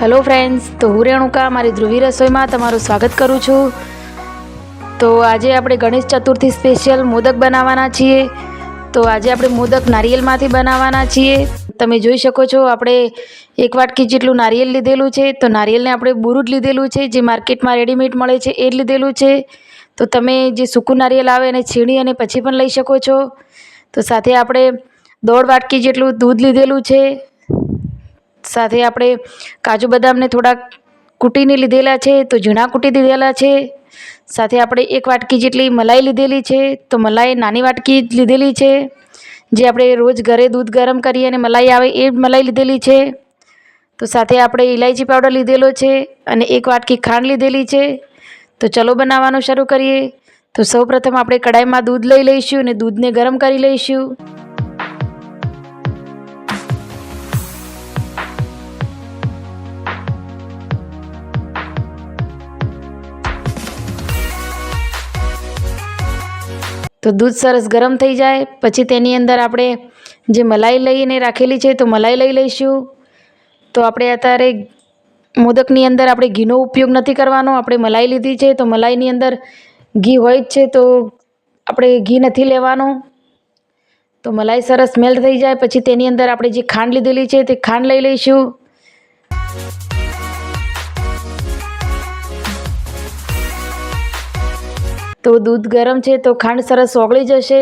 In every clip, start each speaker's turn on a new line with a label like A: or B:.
A: Hello friends તો હું રેણુકા, મારી ધ્રુવી રસોઈમાં તમારું સ્વાગત કરું છું. તો આજે આપણે ગણેશ ચતુર્થી સ્પેશિયલ મોદક બનાવવાના છીએ. તો આજે આપણે મોદક નારિયેલમાંથી બનાવવાના છીએ. તમે જોઈ શકો છો, આપણે એક વાટકી જેટલું નારિયેલ લીધેલું છે. તો નારિયેલને આપણે બુરું જ લીધેલું છે, જે માર્કેટમાં રેડીમેડ મળે છે, એ જ લીધેલું છે. તો તમે જે સૂકું નારિયેલ આવે એને છીણી અને પછી પણ લઈ શકો છો. તો સાથે આપણે દોઢ વાટકી જેટલું દૂધ લીધેલું છે. સાથે આપણે કાજુ બદામને થોડાક કૂટીને લીધેલા છે, તો ઝીણા કૂટી દીધેલા છે. સાથે આપણે એક વાટકી જેટલી મલાઈ લીધેલી છે, તો મલાઈ નાની વાટકી લીધેલી છે. જે આપણે રોજ ઘરે દૂધ ગરમ કરીએ અને મલાઈ આવે એ મલાઈ લીધેલી છે. તો સાથે આપણે ઇલાયચી પાવડર લીધેલો છે અને એક વાટકી ખાંડ લીધેલી છે. તો ચલો બનાવવાનું શરૂ કરીએ. તો સૌપ્રથમ આપણે કડાઈમાં દૂધ લઈ લઈશું અને દૂધને ગરમ કરી લઈશું. તો દૂધ સરસ ગરમ થઈ જાય. પછી તેની અંદર આપણે જે મલાઈ લઈને રાખેલી છે તો મલાઈ લઈ લઈશું. તો આપણે અત્યારે મોદકની અંદર આપણે ઘીનો ઉપયોગ નથી કરવાનો. આપણે મલાઈ લીધી છે તો મલાઈની અંદર ઘી હોય જ છે તો આપણે ઘી નથી લેવાનું. તો મલાઈ સરસ મેલ્ટ થઈ જાય. પછી તેની અંદર આપણે જે ખાંડ લીધેલી છે તે ખાંડ લઈ લઈશું. તો દૂધ ગરમ છે તો ખાંડ સરસ ઓગળી જશે.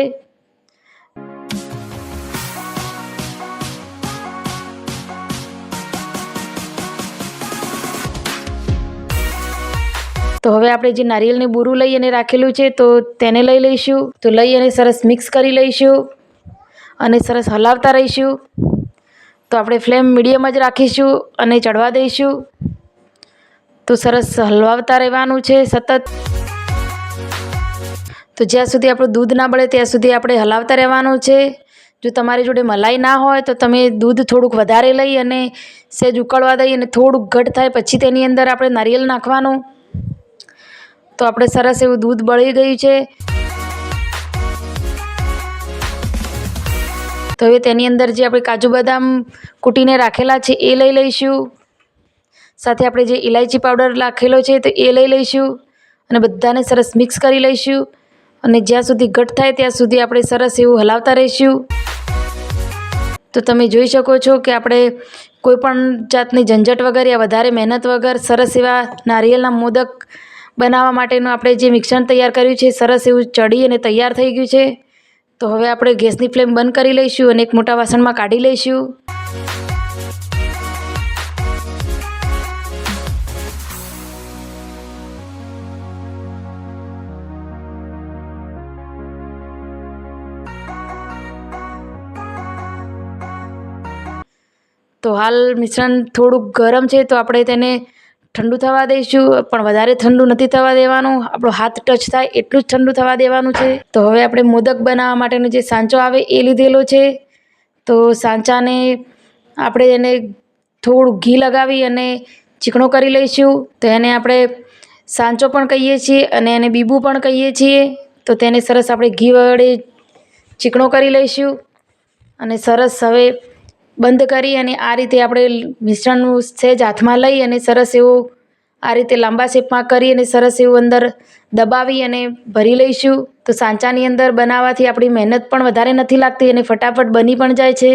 A: તો હવે આપણે જે નારિયેળની બુરું લઈ અને રાખેલું છે તો તેને લઈ લઈશું. તો લઈ અને સરસ મિક્સ કરી લઈશું અને સરસ હલાવતા રહીશું. તો આપણે ફ્લેમ મીડિયમ જ રાખીશું અને ચડવા દઈશું. તો સરસ હલવાવતા રહેવાનું છે સતત. તો જ્યાં સુધી આપણું દૂધ ના બળે ત્યાં સુધી આપણે હલાવતા રહેવાનું છે. જો તમારી જોડે મલાઈ ના હોય તો તમે દૂધ થોડુંક વધારે લઈ અને સહેજ ઉકળવા દઈ અને થોડુંક ઘટ થાય પછી તેની અંદર આપણે નારિયેળ નાખવાનું. તો આપણે સરસ એવું દૂધ બળી ગયું છે. તો હવે તેની અંદર જે આપણે કાજુ બદામ કૂટીને રાખેલા છે એ લઈ લઈશું. સાથે આપણે જે ઇલાયચી પાવડર રાખેલો છે તો એ લઈ લઈશું અને બધાને સરસ મિક્સ કરી લઈશું. અને જ્યાં સુધી ઘટ થાય ત્યાં સુધી આપણે સરસ એવું હલાવતા રહીશું. તો તમે જોઈ શકો છો કે આપણે કોઈપણ જાતની ઝંઝટ વગર યા વધારે મહેનત વગર સરસ એવા નારિયેળના મોદક બનાવવા માટેનું આપણે જે મિશ્રણ તૈયાર કર્યું છે, સરસ એવું ચડી અને તૈયાર થઈ ગયું છે. તો હવે આપણે ગેસની ફ્લેમ બંધ કરી લઈશું અને એક મોટા વાસણમાં કાઢી લઈશું. તો હાલ મિશ્રણ થોડુંક ગરમ છે તો આપણે તેને ઠંડુ થવા દઈશું. પણ વધારે ઠંડુ નથી થવા દેવાનું. આપણો હાથ ટચ થાય એટલું જ ઠંડુ થવા દેવાનું છે. તો હવે આપણે મોદક બનાવવા માટેનો જે સાંચો આવે એ લીધેલો છે. તો સાંચાને આપણે એને થોડું ઘી લગાવી અને ચીકણો કરી લઈશું. તો એને આપણે સાંચો પણ કહીએ છીએ અને એને બીબું પણ કહીએ છીએ. તો તેને સરસ આપણે ઘી વડે ચીકણો કરી લઈશું. અને સરસ હવે બંધ કરી અને આ રીતે આપણે મિશ્રણનું સહેજ હાથમાં લઈ અને સરસ એવું આ રીતે લાંબા શેપમાં કરી અને સરસ એવું અંદર દબાવી અને ભરી લઈશું. તો સાંચાની અંદર બનાવવાથી આપણી મહેનત પણ વધારે નથી લાગતી અને ફટાફટ બની પણ જાય છે.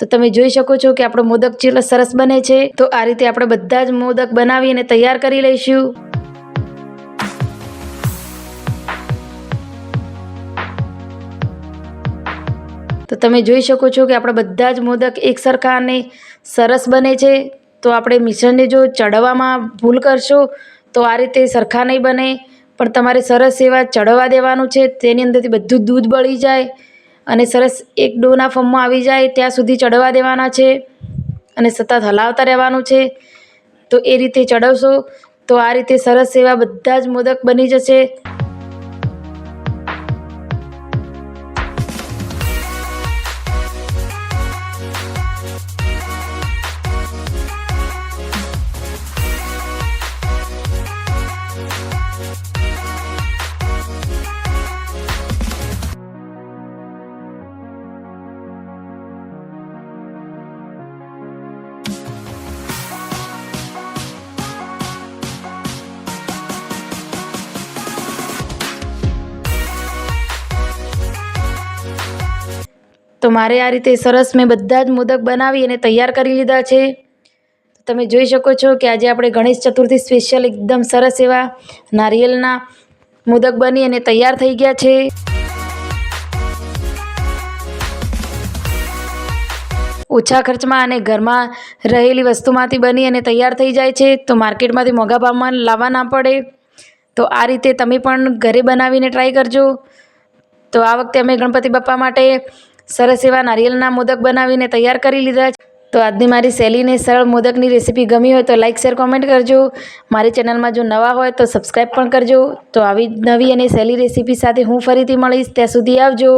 A: તો તમે જોઈ શકો છો કે આપણો મોદક ચેટલો સરસ બને છે. તો આ રીતે આપણે બધા જ મોદક બનાવી અને તૈયાર કરી લઈશું. તો તમે જોઈ શકો છો કે આપણા બધા જ મોદક એક સરખા અને સરસ બને છે. તો આપણે મિશ્રણને જો ચડવામાં ભૂલ કરશો, તો આ રીતે સરખા નહીં બને. પણ તમારે સરસ એવા ચડવા દેવાનું છે. તેની અંદરથી બધું દૂધ બળી જાય. અને સરસ એક ડોના ફોર્મમાં આવી જાય ત્યાં સુધી ચડવા દેવાના છે અને સતત હલાવતા રહેવાનું છે. તો એ રીતે ચડવશો તો આ રીતે સરસ એવા બધા જ મોદક બની જશે. તો મારે આ રીતે સરસ મેં બધા જ મોદક બનાવી અને તૈયાર કરી લીધા છે. તમે જોઈ શકો છો કે આજે આપણે ગણેશ ચતુર્થી સ્પેશિયલ એકદમ સરસ એવા નારિયેલના મોદક બની અને તૈયાર થઈ ગયા છે. ઓછા ખર્ચમાં અને ઘરમાં રહેલી વસ્તુમાંથી બની અને તૈયાર થઈ જાય છે. તો માર્કેટમાંથી મોંઘા ભાવમાં લાવવા ના પડે. તો આ રીતે તમે પણ ઘરે બનાવીને ટ્રાય કરજો. તો આ વખતે અમે ગણપતિ બાપ્પા માટે સરસ એવા નારિયેળના મોદક બનાવીને તૈયાર કરી લીધા છે. તો આજની મારી સહેલીને સરળ મોદકની રેસીપી ગમી હોય તો લાઇક શેર કોમેન્ટ કરજો. મારી ચેનલમાં જો નવા હોય તો સબસ્ક્રાઈબ પણ કરજો. તો આવી નવી અને સહેલી રેસીપી સાથે હું ફરીથી મળીશ. ત્યાં સુધી આવજો.